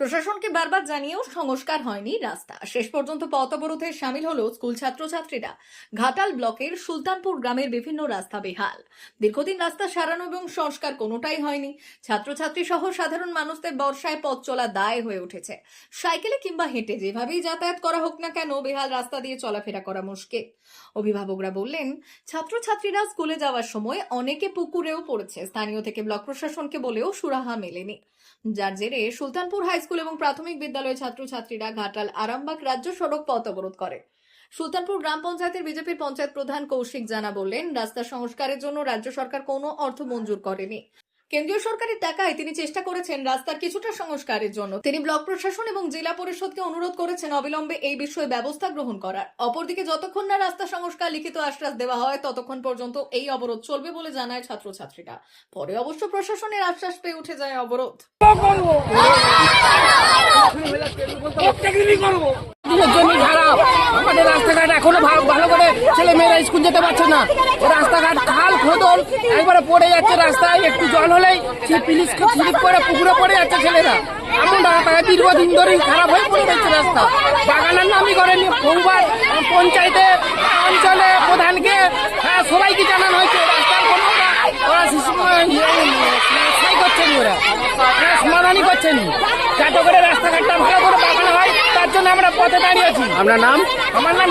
প্রশাসনকে বারবার জানিয়েও সংস্কার হয়নি রাস্তা। শেষ পর্যন্ত পথ অবরোধে সামিল হলো স্কুল ছাত্রছাত্রীরা। ঘাটাল ব্লকের সুলতানপুর গ্রামের বিভিন্ন রাস্তা বেহাল। দীর্ঘদিন রাস্তা সারানো এবং সংস্কার কোনোটাই হয়নি। ছাত্রছাত্রী সহ সাধারণ মানুষদের বর্ষায় পথ চলা দায় হয়ে উঠেছে। সাইকেলে কিংবা হেঁটে যেভাবেই যাতায়াত করা হোক না কেন বেহাল রাস্তা দিয়ে চলাফেরা করা মুশকিল। অভিভাবকরা বললেন, ছাত্রছাত্রীরা স্কুলে যাওয়ার সময় অনেকে পুকুরেও পড়েছে। স্থানীয় থেকে ব্লক প্রশাসনকে বলেও সুরাহা মেলেনি। যার জেরে সুলতানপুর হাই স্কুল এবং প্রাথমিক বিদ্যালয়ের ছাত্রছাত্রীরা ঘাটাল, আরামবাগ রাজ্য সড়ক পথ অবরোধ করে। সুলতানপুর গ্রাম পঞ্চায়েতের বিজেপির পঞ্চায়েত প্রধান কৌশিক জানা বললেন, রাস্তা সংস্কারের জন্য রাজ্য সরকার কোনো অর্থ মঞ্জুর করেনি। কেন্দ্রীয় সরকারের টাকায় তিনি চেষ্টা করেছেন রাস্তার কিছুটা সংস্কারের জন্য। তিনি ব্লক প্রশাসন এবং জেলা পরিষদকে অনুরোধ করেছেন অবিলম্বে এই বিষয়ে ব্যবস্থা গ্রহণ করার। অপরদিকে যতক্ষণ না রাস্তা সংস্কার লিখিত আশ্বাস দেওয়া হয়, ততক্ষণ পর্যন্ত এই অবরোধ চলবে বলে জানায় ছাত্রছাত্রীরা। পরে অবশ্য প্রশাসনের আশ্বাস পেয়ে উঠে যায় অবরোধ। খারাপ আমাদের রাস্তাঘাট এখনও ভালো ছেলে মেয়েরা স্কুল যেতে পারছে না রাস্তাঘাট খাল পড়ে যাচ্ছে রাস্তায়, একটু জল হলেই করে পড়ে যাচ্ছে ছেলেরা। দীর্ঘদিন ধরেই খারাপ হয়ে পড়ে যাচ্ছে রাস্তা বাগানের নামই করেনি বহুবার পঞ্চায়েতে অঞ্চলে প্রধানকে হ্যাঁ সবাইকে জানানো হয়েছে রাস্তার কোনো ওরা শিশু সাই করছেন ওরা ওরা করছেন যাতে করে রাস্তাঘাটটা ভালো করে বাগানো হয় তার জন্য আমরা পথে দাঁড়িয়েছি। আপনার নাম? আমার নাম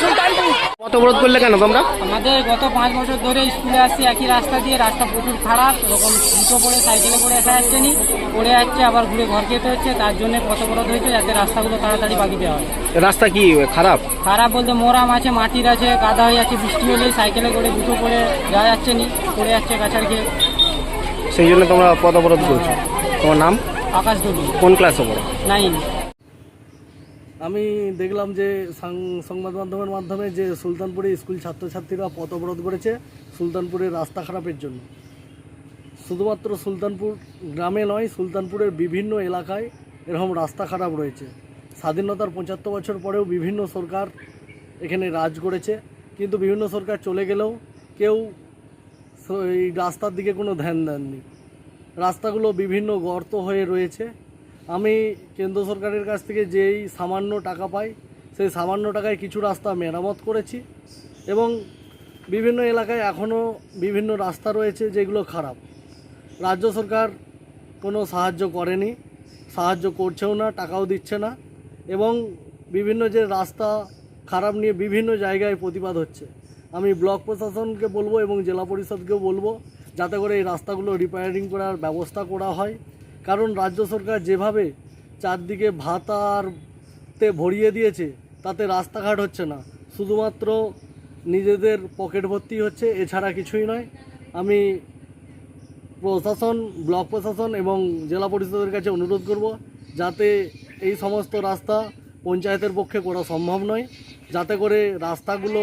সুলতানপুর কত অবরোধ করলে কেন তোমরা? আমাদের গত পাঁচ বছর ধরে স্কুলে আসছি একই রাস্তা দিয়ে রাস্তা প্রচুর খারাপ এরকম জুতো পড়ে সাইকেলে করে আসা যাচ্ছে নি। পড়ে যাচ্ছে আবার ঘুরে ঘর খেতে হচ্ছে তার জন্য পথ অবরোধ হয়েছে যাতে রাস্তাগুলো তাড়াতাড়ি বাকি দেওয়া হয়। রাস্তা কি খারাপ? খারাপ বলতে মোরাম আছে মাটির আছে কাদা হয়ে যাচ্ছে বৃষ্টি হলেই সাইকেলে করে জুতো পরে যাওয়া যাচ্ছে নি পড়ে যাচ্ছে গাছার খেয়ে। সেই জন্য তোমরা পথ অবরোধ করছ। তোমার নাম? আকাশ কোন ক্লাসে পড়ো? নাইন আমি দেখলাম যে সাং- সংবাদ মাধ্যমের মাধ্যমে যে সুলতানপুরে স্কুল ছাত্রছাত্রীরা পথ অবরোধ করেছে সুলতানপুরের রাস্তা খারাপের জন্য। শুধুমাত্র সুলতানপুর গ্রামে নয় সুলতানপুরের বিভিন্ন এলাকায় এরকম রাস্তা খারাপ রয়েছে। স্বাধীনতার পঁচাত্তর বছর পরেও বিভিন্ন সরকার এখানে রাজ করেছে কিন্তু বিভিন্ন সরকার চলে গেলেও কেউ এই রাস্তার দিকে কোনো ধ্যান দেননি। রাস্তাগুলো বিভিন্ন গর্ত হয়ে রয়েছে। আমি কেন্দ্র সরকারের কাছ থেকে যেই সামান্য টাকা পাই, সেই সামান্য টাকায় কিছু রাস্তা মেরামত করেছি এবং বিভিন্ন এলাকায় এখনও বিভিন্ন রাস্তা রয়েছে যেগুলো খারাপ। রাজ্য সরকার কোনো সাহায্য করেনি, সাহায্য করছেও না, টাকাও দিচ্ছে না এবং বিভিন্ন যে রাস্তা খারাপ নিয়ে বিভিন্ন জায়গায় প্রতিবাদ হচ্ছে। আমি ব্লক প্রশাসনকে বলব এবং জেলা পরিষদকেও বলব যাতে করে এই রাস্তাগুলো রিপেয়ারিং করার ব্যবস্থা করা হয়। কারণ রাজ্য সরকার যেভাবে চারদিকে ভাতারতে ভরিয়ে দিয়েছে, তাতে রাস্তাঘাট হচ্ছে না। শুধুমাত্র নিজেদের পকেট ভর্তি হচ্ছে, এছাড়া কিছুই নয়। আমি প্রশাসন, ব্লক প্রশাসন এবং জেলা পরিষদের কাছে অনুরোধ করব যাতে এই সমস্ত রাস্তা পঞ্চায়েতের পক্ষে করা সম্ভব নয়, যাতে করে রাস্তাগুলো